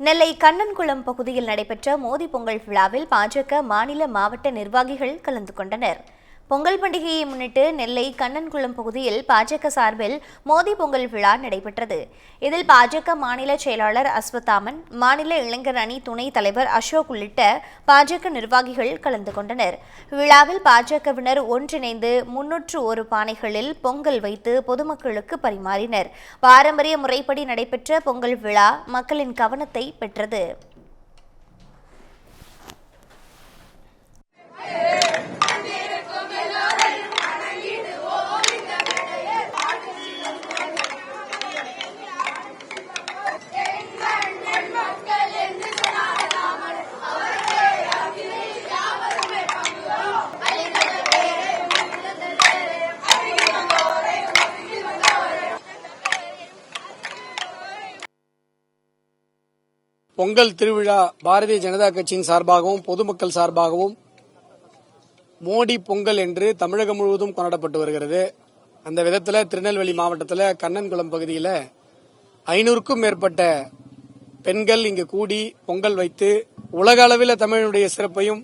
நெல்லை கண்ணன்குளம் பகுதியில் நடைபெற்ற மோதி பொங்கல் விழாவில் பாஜக மாநில மாவட்ட நிர்வாகிகள் கலந்து கொண்டனர். பொங்கல் பண்டிகையை முன்னிட்டு நெல்லை கண்ணன்குளம் பகுதியில் பாஜக சார்பில் மோதி பொங்கல் விழா நடைபெற்றது. இதில் பாஜக மாநில செயலாளர் அஸ்வத்தாமன் மாநில இளைஞர் அணி துணைத் தலைவர் அசோக் உள்ளிட்ட பாஜக நிர்வாகிகள் கலந்து கொண்டனர். விழாவில் பாஜகவினர் ஒன்றிணைந்து முன்னூற்று ஒரு பானைகளில் பொங்கல் வைத்து பொதுமக்களுக்கு பரிமாறினர். பாரம்பரிய முறைப்படி நடைபெற்ற பொங்கல் விழா மக்களின் கவனத்தை பெற்றது. பொங்கல் திருவிழா பாரதிய ஜனதா கட்சியின் சார்பாகவும் பொதுமக்கள் சார்பாகவும் மோடி பொங்கல் என்று தமிழகம் முழுவதும் கொண்டாடப்பட்டு வருகிறது. அந்த விதத்தில் திருநெல்வேலி மாவட்டத்தில் கண்ணன்குளம் பகுதியில் ஐநூறுக்கும் மேற்பட்ட பெண்கள் இங்கு கூடி பொங்கல் வைத்து உலக அளவில் தமிழனுடைய சிறப்பையும்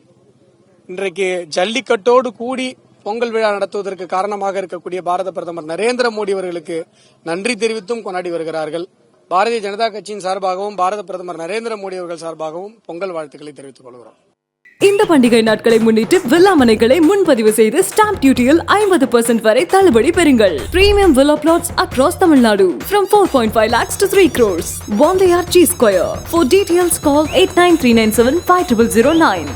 இன்றைக்கு ஜல்லிக்கட்டோடு கூடி பொங்கல் விழா நடத்துவதற்கு காரணமாக இருக்கக்கூடிய பாரத பிரதமர் நரேந்திர மோடி அவர்களுக்கு நன்றி தெரிவித்தும் கொண்டாடி வருகிறார்கள். பாரதிய ஜனதா கட்சியின் சார்பாகவும் பாரத பிரதமர் நரேந்திர மோடி அவர்கள் சார்பாகவும் பொங்கல் வாழ்த்துக்களை தெரிவித்துக் கொள்கிறோம். இந்த பண்டிகை நாட்களை முன்னிட்டு வில்லா மனைகளை முன்பதிவு செய்து ஸ்டாம்ப் டியூட்டியில் ஐம்பது பர்சன்ட் வரை தள்ளுபடி பெறுங்கள். Premium villa plots across Tamil Nadu from four point five lakhs to three crores Vanthaiyar G square for details call eight nine three nine seven five triple zero nine